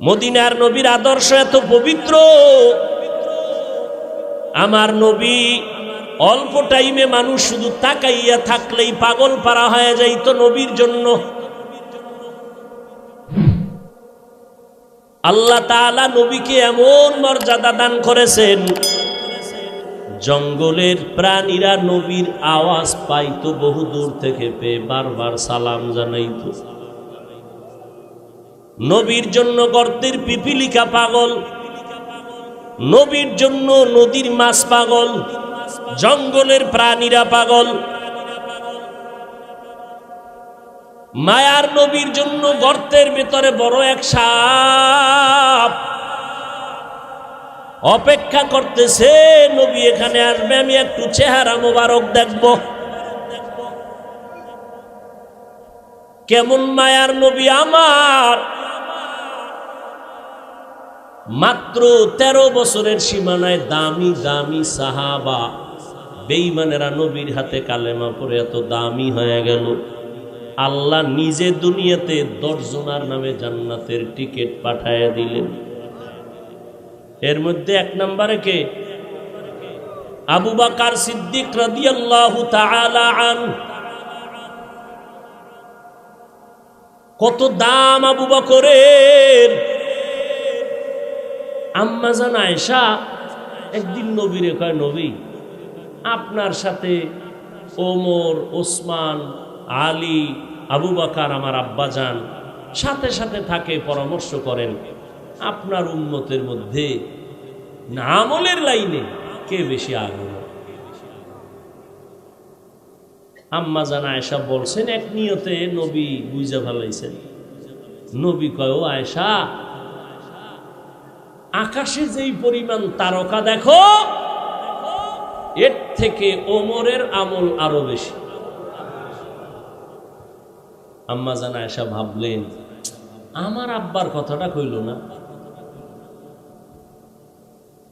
মদিনার নবীর আদর্শ এত পবিত্র। আমার নবী অল্প টাইমে মানুষ শুধু তাকাইয়া থাকলেই পাগল পারা হয়ে যাইতো নবীর জন্য। আল্লাহ তাআলা নবীকে এমন মর্যাদা দান করেছেন, জঙ্গলের প্রাণীরা নবীর আওয়াজ পাইতো বহু দূর থেকে, পেয়ে বারবার সালাম জানাইতো। নবীর জন্য গর্তের পিপিলিকা পাগল, নবীর জন্য নদীর মাছ পাগল, জঙ্গলের প্রাণীরা পাগল। মায়ার নবীর জন্য গর্তের ভেতরে বড় এক সাপ অপেক্ষা করতেছে, নবী, এখানে আসবে, আমি একটু চেহারা মোবারক দেখব। কেমন মায়ার নবী আমার? মাত্র তেরো বছরের সীমানায় দামি দামি সাহাবা। বেইমানেরা নবীর হাতে কালেমা পরে এত দামি হয়ে গেল। আল্লাহ নিজে দুনিয়াতে দশজনার নামে জান্নাতের টিকিট পাঠাইয়া দিলেন। এর মধ্যে এক নম্বরে কে? আবু বাকার সিদ্দিক কত দাম আবু বকরের? আম্মা জান আয়েশা একদিন নবীরে কয়, নবী, আপনার সাথে ওমর, ওসমান, আলী, আবু বাকার, আমার আব্বা যান সাথে সাথে থাকে, পরামর্শ করেন, আপনার উন্মতের মধ্যে আমলের লাইনে কে বেশি আগ্রহ? আম্মা জানা আয়সা বলছেন, এক নিয়তে নবী বুঝা ফেলাইছেন নবী কয় আয়সা আকাশে যেই পরিমাণ তারকা দেখো, এর থেকে ওমরের আমল আরও বেশি। আম্মা জানা আয়সা ভাবলেন, আমার আব্বার কথাটা কইল না।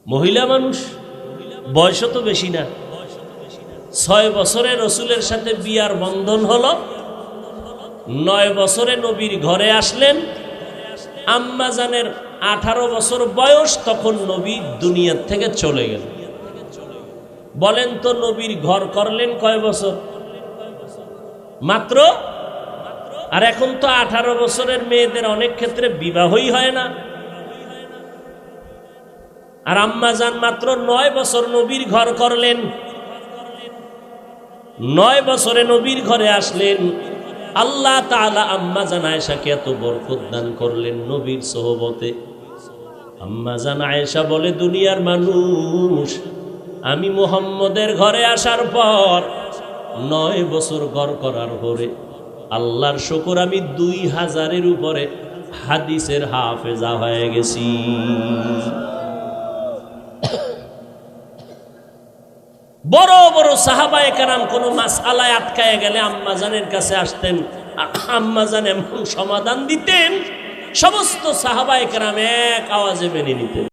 মহিলা মানুষ বয়স তো বেশি না। ছয় বছরে রসুলের সাথে বিয়ার বন্ধন হলো। নয় বছরে নবীর ঘরে আসলেন। আম্মাজানের আঠারো বছর বয়স তখন নবী দুনিয়ার থেকে চলে গেল। বলেন তো নবীর ঘর করলেন কয় বছর? মাত্র? আর এখন তো আঠারো বছরের মেয়েদের অনেক ক্ষেত্রে বিবাহই হয় না। আর আম্মা যান মাত্র নয় বছর নবীর ঘর করলেন। নয় বছরে নবীর ঘরে আসলেন। আল্লাহ তাআলা আম্মা জান আয়েশাকে এত বরকত দান করলেন নবীর সোহবতে। আম্মা জান আয়েশা বলে, দুনিয়ার মানুষ, আমি মোহাম্মদের ঘরে আসার পর নয় বছর ঘর করার পরে আল্লাহর শুকর আমি দুই হাজারের উপরে হাদিসের হাফেজা হয়ে গেছি। বড় বড় সাহাবায় কারাম কোনো মাস আলায় আটকায় গেলে আম্মাজানের কাছে আসতেন। আম্মাজান এমন সমাধান দিতেন সমস্ত সাহাবায়ে কারাম এক আওয়াজে মেনে নিতেন।